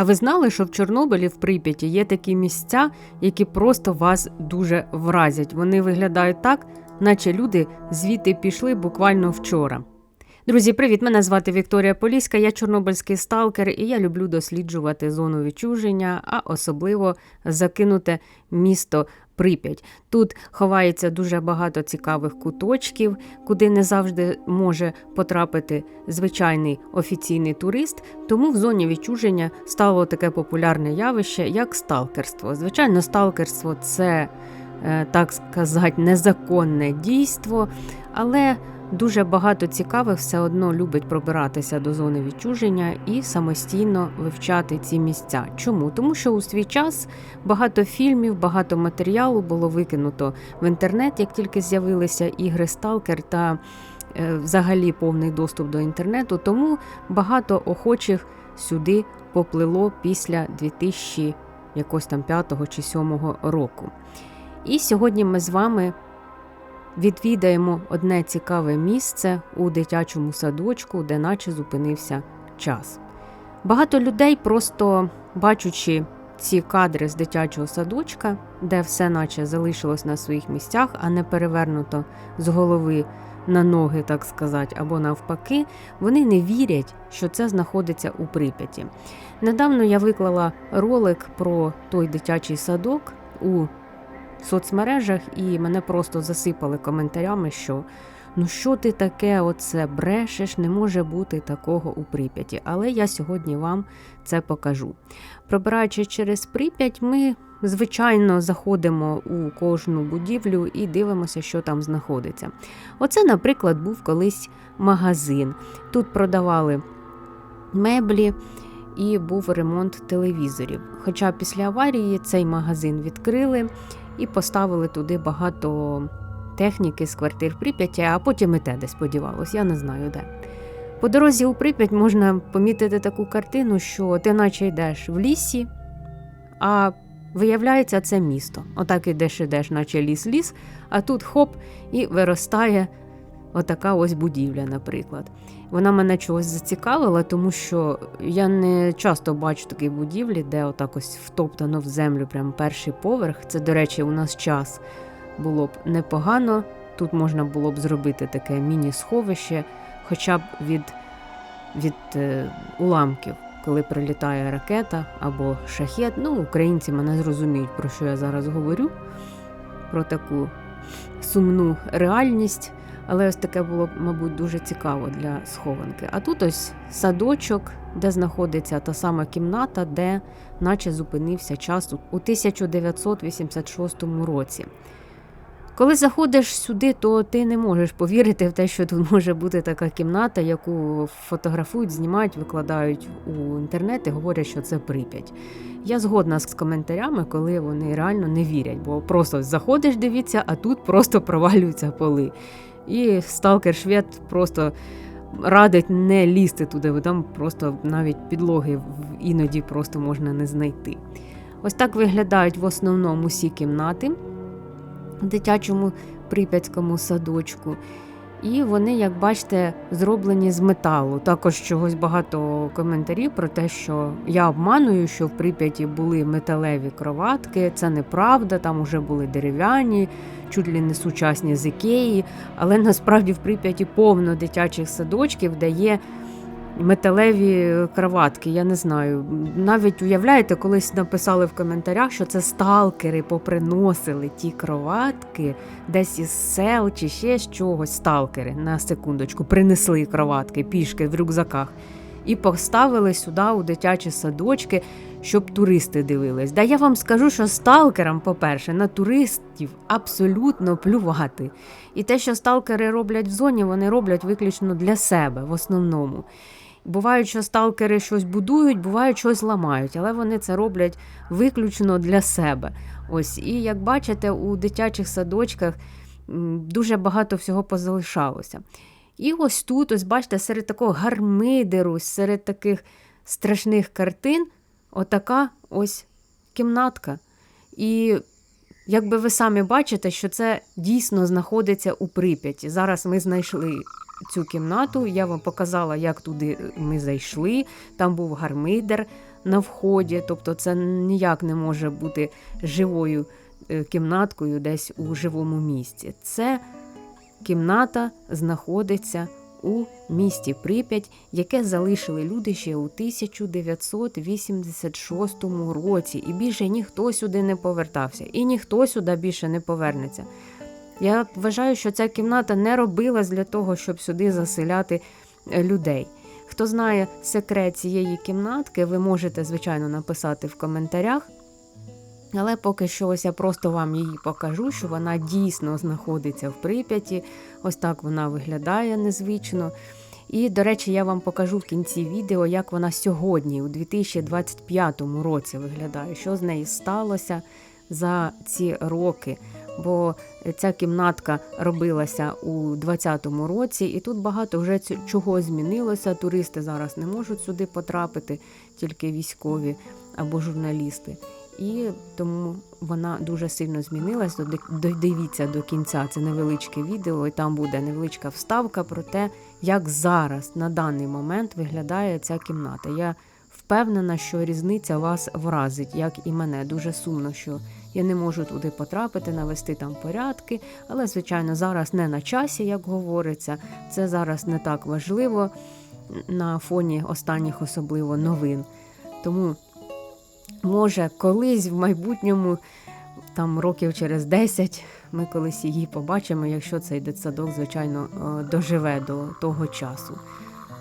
А ви знали, що в Чорнобилі в Прип'яті є такі місця, які просто вас дуже вразять. Вони виглядають так, наче люди звідти пішли буквально вчора. Друзі, привіт! Мене звати Вікторія Поліська, я чорнобильський сталкер, і я люблю досліджувати зону відчуження, а особливо закинуте місто Прип'ять. Тут ховається дуже багато цікавих куточків, куди не завжди може потрапити звичайний офіційний турист. Тому в зоні відчуження стало таке популярне явище, як сталкерство. Звичайно, сталкерство це, е, так сказати, незаконне дійство, але Дуже багато цікавих все одно любить пробиратися до зони відчуження і самостійно вивчати ці місця. Чому? Тому що у свій час багато фільмів, багато матеріалу було викинуто в інтернет, як тільки з'явилися ігри Сталкер та е, взагалі повний доступ до інтернету. Тому багато охочих сюди поплило після 2000 якось там 5 чи 7 року. І сьогодні ми з вами відвідаємо одне цікаве місце у дитячому садочку, де наче зупинився час. Багато людей, просто бачучи ці кадри з дитячого садочка, де все наче залишилось на своїх місцях, а не перевернуто з голови на ноги, так сказати, або навпаки, вони не вірять, що це знаходиться у Прип'яті. Недавно я виклала ролик про той дитячий садок у соцмережах і мене просто засипали коментарями, що ну що ти таке, оце брешеш, не може бути такого у Прип'яті. Але я сьогодні вам це покажу. Пробираючи через Прип'ять, ми. Звичайно, заходимо у кожну будівлю і дивимося, що там знаходиться. Оце, наприклад, був колись магазин. Тут продавали меблі і був ремонт телевізорів. Хоча після аварії цей магазин відкрили і поставили туди багато техніки з квартир Прип'яті, а потім і те де сподівалось, я не знаю де. По дорозі у Прип'ять можна помітити таку картину, що ти наче йдеш в лісі, а виявляється, це місто. Отак ідеш, ідеш, наче ліс-ліс, а тут хоп і виростає отака ось будівля, наприклад. Вона мене чогось зацікавила, тому що я не часто бачу такі будівлі, де отак ось втоптано в землю прям перший поверх. Це, до речі, у нас час було б непогано. Тут можна було б зробити таке міні-сховище, хоча б від, від е, уламків. Коли прилітає ракета або шахет, ну, українці мене зрозуміють, про що я зараз говорю, про таку сумну реальність. Але ось таке було, мабуть, дуже цікаво для схованки. А тут ось садочок, де знаходиться та сама кімната, де наче зупинився час у 1986 році. Коли заходиш сюди, то ти не можеш повірити в те, що тут може бути така кімната, яку фотографують, знімають, викладають у інтернет і говорять, що це прип'ять. Я згодна з коментарями, коли вони реально не вірять, бо просто заходиш, дивіться, а тут просто провалюються поли. І сталкер швед просто радить не лізти туди, бо там просто навіть підлоги іноді просто можна не знайти. Ось так виглядають в основному всі кімнати в дитячому прип'ятському садочку. І вони, як бачите, зроблені з металу. Також чогось багато коментарів про те, що я обманую, що в Прип'яті були металеві кроватки. Це неправда, там вже були дерев'яні, чуть ли не сучасні з Ікеї. Але насправді в Прип'яті повно дитячих садочків, де є металеві кроватки. Я не знаю. Навіть уявляєте, колись написали в коментарях, що це сталкери поприносили ті кроватки десь із сел чи ще з чогось. Сталкери на секундочку принесли кроватки пішки в рюкзаках. І поставили сюди у дитячі садочки, щоб туристи дивились. Да я вам скажу, що сталкерам, по-перше, на туристів абсолютно плювати. І те, що сталкери роблять в зоні, вони роблять виключно для себе в основному. Бувають, що сталкери щось будують, бувають щось ламають, але вони це роблять виключно для себе. Ось, І як бачите, у дитячих садочках дуже багато всього позалишалося. І ось тут, ось бачите, серед такого гармидеру, серед таких страшних картин, отака ось кімнатка. І якби ви самі бачите, що це дійсно знаходиться у Прип'яті. Зараз ми знайшли цю кімнату. Я вам показала, як туди ми зайшли. Там був гармидер на вході, тобто це ніяк не може бути живою е, кімнаткою десь у живому місці. Це кімната знаходиться у місті Прип'ять, яке залишили люди ще у 1986 році, і більше ніхто сюди не повертався, і ніхто сюди більше не повернеться. Я вважаю, що ця кімната не робилась для того, щоб сюди заселяти е, людей. Хто знає секрет цієї кімнатки, ви можете, звичайно, написати в коментарях. Але поки що ось я просто вам її покажу, що вона дійсно знаходиться в Прип'яті. Ось так вона виглядає незвично. І, до речі, я вам покажу в кінці відео, як вона сьогодні, у 2025 році, виглядає, що з нею сталося за ці роки. Бо ця кімнатка робилася у 2020 році, і тут багато вже чого змінилося. Туристи зараз не можуть сюди потрапити, тільки військові або журналісти і тому вона дуже сильно змінилась. Додивіться до кінця це невеличке відео, і там буде невеличка вставка про те, як зараз на даний момент виглядає ця кімната. Я впевнена, що різниця вас вразить, як і мене. Дуже сумно, що я не можу туди потрапити, навести там порядки. Але, звичайно, зараз не на часі, як говориться. Це зараз не так важливо на фоні останніх особливо новин. Тому Може, колись в майбутньому, там років через 10, ми колись її побачимо, якщо цей дитсадок, звичайно, е, доживе до того часу.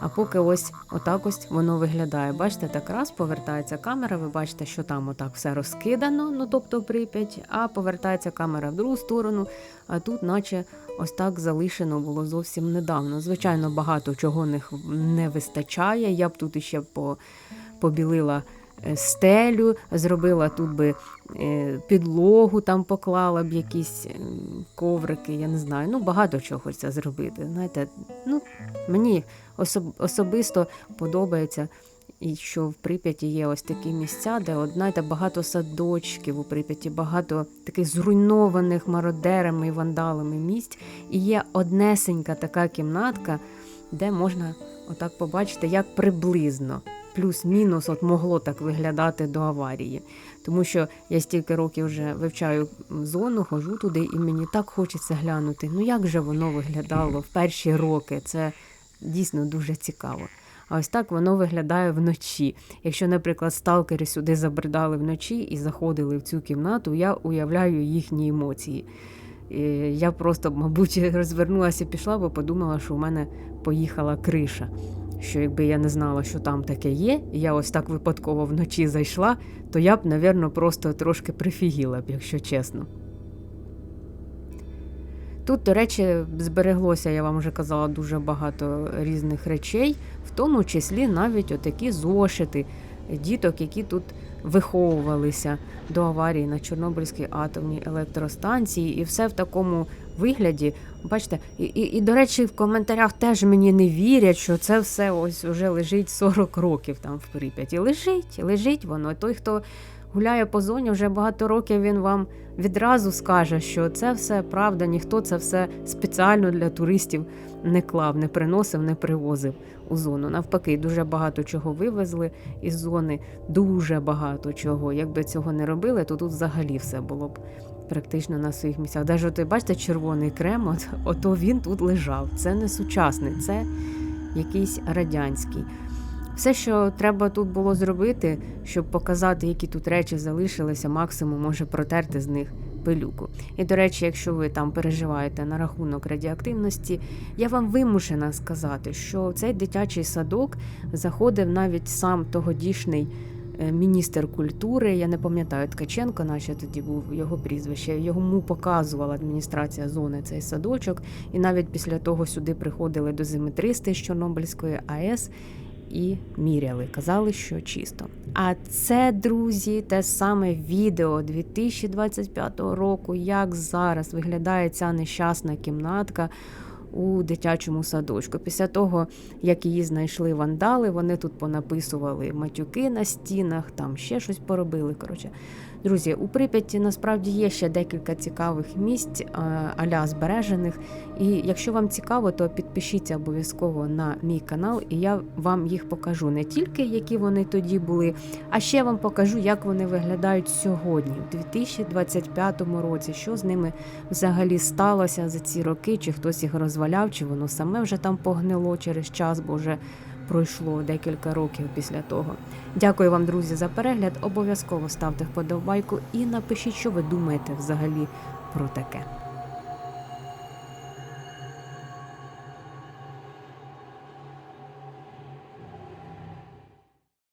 А поки ось отак ось воно виглядає. Бачите, так раз повертається камера, ви бачите, що там отак все розкидано, ну тобто прип'ять, а повертається камера в другу сторону, а тут, наче ось так залишено було зовсім недавно. Звичайно, багато чого не вистачає. Я б тут іще побілила Е, стелю, зробила тут би е, підлогу, там поклала б якісь е, коврики, я не знаю. Ну, багато чого хочеться зробити. Знаєте, ну, Мені особ, особисто подобається. І що в Прип'яті є ось такі місця, де от, знаєте, багато садочків у Прип'яті, багато таких зруйнованих мародерами і вандалами місць. І є однесенька така кімнатка, де можна отак побачити, як приблизно плюс-мінус от могло так виглядати до аварії. Тому що я стільки років вже вивчаю зону, хожу туди, і мені так хочеться глянути. Ну як же воно виглядало в перші роки? Це дійсно дуже цікаво. А ось так воно виглядає вночі. Якщо, наприклад, сталкери сюди забридали вночі і заходили в цю кімнату, я уявляю їхні емоції. І Я просто, мабуть, розвернулася пішла, бо подумала, що у мене поїхала криша що якби я не знала, що там таке є, і я ось так випадково вночі зайшла, то я б, навірно, просто трошки прифігіла б, якщо чесно. Тут, до речі, збереглося, я вам вже казала, дуже багато різних речей, в тому числі навіть отакі зошити діток, які тут виховувалися до аварії на Чорнобильській атомній електростанції, і все в такому вигляді. Бачите, і, і, і, до речі, в коментарях теж мені не вірять, що це все ось уже лежить 40 років там в Прип'яті. Лежить, лежить воно. Той, хто гуляє по зоні вже багато років, він вам відразу скаже, що це все правда, ніхто це все спеціально для туристів не клав, не приносив, не привозив у зону. Навпаки, дуже багато чого вивезли із зони, дуже багато чого. Якби цього не робили, то тут взагалі все було б. Практично на своїх місцях. Даже от, бачите, червоний крем, от, ото він тут лежав. Це не сучасний, це якийсь радянський. Все, що треба тут було зробити, щоб показати, які тут речі залишилися, максимум може протерти з них пилюку. І, до речі, якщо ви там переживаєте на рахунок радіоактивності, я вам вимушена сказати, що цей дитячий садок заходив навіть сам тогодішний. Е, міністр культури, я не пам'ятаю Ткаченко, наче тоді був його прізвище. Йому показувала адміністрація зони цей садочок, і навіть після того сюди приходили дозиметристи з Чорнобильської АЕС і міряли, казали, що чисто. А це, друзі, те саме відео 2025 року, як зараз виглядає ця нещасна кімнатка у дитячому садочку. Після того, як її знайшли вандали, вони тут понаписували матюки на стінах, там ще щось поробили. Коротше, друзі, у Прип'яті насправді є ще декілька цікавих місць е, аля збережених. І якщо вам цікаво, то підпишіться обов'язково на мій канал, і я вам їх покажу не тільки які вони тоді були, а ще вам покажу, як вони виглядають сьогодні, у 2025 році. Що з ними взагалі сталося за ці роки, чи хтось їх розваляв, чи воно саме вже там погнило через час, бо вже пройшло декілька років після того. Дякую вам, друзі, за перегляд. Обов'язково ставте вподобайку і напишіть, що ви думаєте взагалі про таке.